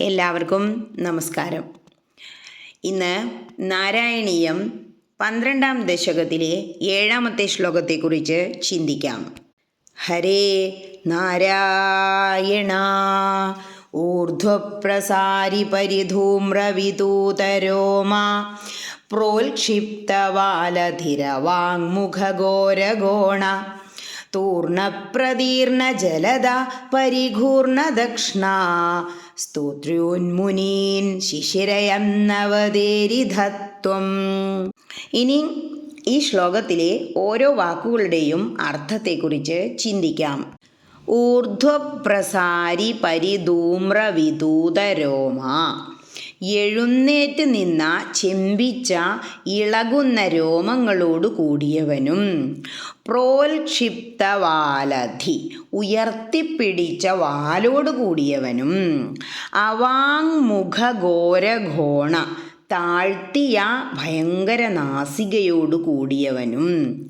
എല്ലാവർക്കും നമസ്കാരം. ഇന്ന് നാരായണീയം പന്ത്രണ്ടാം ദശകത്തിലെ ഏഴാമത്തെ ശ്ലോകത്തെക്കുറിച്ച് ചിന്തിക്കാം. ഹരേ നാരായണ ഊർധ്വപ്രസാരി പരിധൂമ്രവിതൂതരോമ പ്രോൽക്ഷിപ്തവാലധിരവാങ്മുഖഘോരഗോണ തൂർണപ്രതീർണ ജലദ പരിഘൂർണദക്ഷ്ണ. സ്തോത്രോന്മുനീൻ ശിശിരയന്നവതേരിധത്വം ഇനി ഈ ശ്ലോകത്തിലെ ഓരോ വാക്കുകളുടെയും അർത്ഥത്തെക്കുറിച്ച് ചിന്തിക്കാം. ഊർധ്വപ്രസാരി പരിധൂമ്രവിദൂതരോമ എഴുന്നേറ്റ് നിന്ന ചെമ്പിച്ച ഇളകുന്ന രോമങ്ങളോട് കൂടിയവനും പ്രോൽക്ഷിപ്തവാലധി ഉയർത്തിപ്പിടിച്ച വാലോട് കൂടിയവനും അവാങ്മുഖഘോരഘോണ താഴ്ത്തിയ ഭയങ്കര നാസികയോട് കൂടിയവനും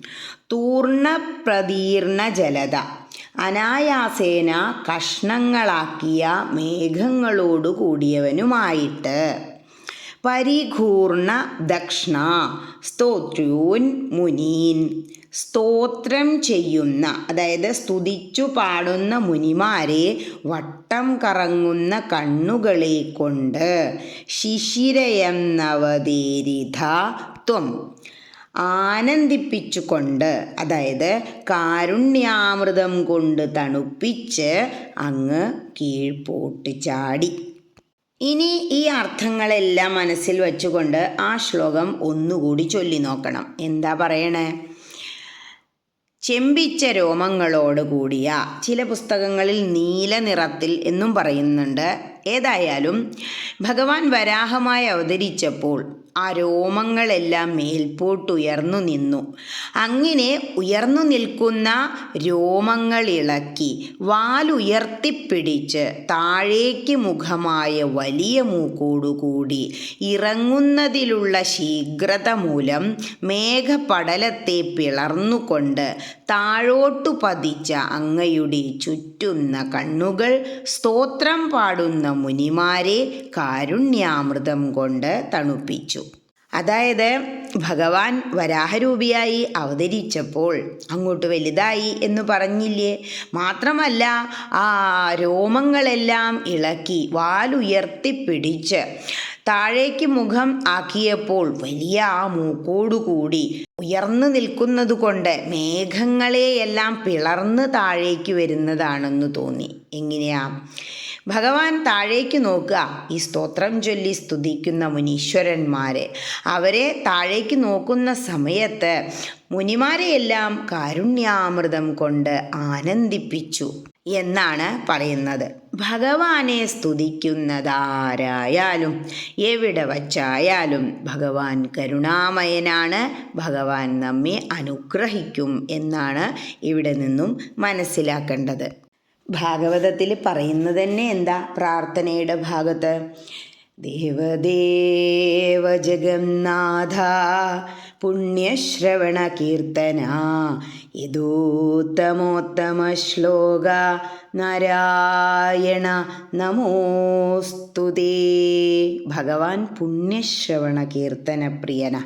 തൂർണപ്രതീർണ ജലത അനായാസേന കഷ്ണങ്ങളാക്കിയ മേഘങ്ങളോട് കൂടിയവനുമായിട്ട്. പരിഘൂർണ ദക്ഷ്ണ. സ്തോത്രൂൻ മുനീൻ. സ്തോത്രം ചെയ്യുന്ന അതായത് സ്തുതിച്ചു പാടുന്ന മുനിമാരെ വട്ടം കറങ്ങുന്ന കണ്ണുകളെ കൊണ്ട് ശിശിരയെന്നവതേരിധ ത്വം. ആനന്ദിപ്പിച്ചുകൊണ്ട് അതായത് കാരുണ്യാമൃതം കൊണ്ട് തണുപ്പിച്ച് അങ്ങ് കീഴ്പോട്ട് ചാടി. ഇനി ഈ അർത്ഥങ്ങളെല്ലാം മനസ്സിൽ വച്ചുകൊണ്ട് ആ ശ്ലോകം ഒന്നുകൂടി ചൊല്ലി നോക്കണം. എന്താ പറയണേ? ചെമ്പിച്ച രോമങ്ങളോട് കൂടിയ ചില പുസ്തകങ്ങളിൽ നീല നിറത്തിൽ എന്നും പറയുന്നുണ്ട്. ഏതായാലും ഭഗവാൻ വരാഹമായി അവതരിച്ചപ്പോൾ ആ രോമങ്ങളെല്ലാം മേൽപോട്ടുയർന്നു നിന്നു. അങ്ങനെ ഉയർന്നു നിൽക്കുന്ന രോമങ്ങളിളക്കി വാലുയർത്തിപ്പിടിച്ച് താഴേക്ക് മുഖമായ വലിയ മൂക്കോടുകൂടി ഇറങ്ങുന്നതിലുള്ള ശീഘ്രത മൂലം മേഘപടലത്തെ പിളർന്നുകൊണ്ട് താഴോട്ടു പതിച്ച അങ്ങയുടെ ചുറ്റുന്ന കണ്ണുകൾ സ്തോത്രം പാടുന്ന മുനിമാരെ കാരുണ്യാമൃതം കൊണ്ട് തണുപ്പിച്ചു. അതായത് ഭഗവാൻ വരാഹരൂപിയായി അവതരിച്ചപ്പോൾ അങ്ങോട്ട് വലുതായി എന്ന് പറഞ്ഞില്ലേ? മാത്രമല്ല ആ രോമങ്ങളെല്ലാം ഇളക്കി വാലുയർത്തിപ്പിടിച്ച് താഴേക്ക് മുഖം ആക്കിയപ്പോൾ വലിയ ആ മൂക്കോടുകൂടി ഉയർന്നു നിൽക്കുന്നത് കൊണ്ട് മേഘങ്ങളെയെല്ലാം പിളർന്ന് താഴേക്ക് വരുന്നതാണെന്ന് തോന്നി. എങ്ങനെയാ? ഭഗവാൻ താഴേക്ക് നോക്കുക. ഈ സ്തോത്രം ചൊല്ലി സ്തുതിക്കുന്ന മുനീശ്വരന്മാരെ. അവരെ താഴേക്ക് നോക്കുന്ന സമയത്ത് മുനിമാരെയെല്ലാം കാരുണ്യാമൃതം കൊണ്ട് ആനന്ദിപ്പിച്ചു എന്നാണ് പറയുന്നത്. ഭഗവാനെ സ്തുതിക്കുന്നതാരായാലും എവിടെ വച്ചായാലും ഭഗവാൻ കരുണാമയനാണ്. ഭഗവാൻ നമ്മെ അനുഗ്രഹിക്കും എന്നാണ് ഇവിടെ നിന്നും മനസ്സിലാക്കേണ്ടത്. ഭാഗവതത്തിൽ പറയുന്നത് തന്നെ എന്താ പ്രാർത്ഥനയുടെ ഭാഗത്ത്? ദേവദേവ ജഗന്നാഥ പുണ്യശ്രവണ കീർത്തന യഥോത്തമോത്തമ ശ്ലോക നാരായണ നമോസ്തുതേ. ഭഗവാൻ പുണ്യശ്രവണ കീർത്തന പ്രിയന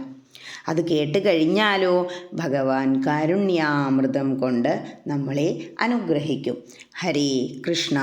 അത് കേട്ട് കഴിഞ്ഞാലോ ഭഗവാൻ കാരുണ്യാമൃതം കൊണ്ട് നമ്മളെ അനുഗ്രഹിക്കും. ഹരേ കൃഷ്ണ.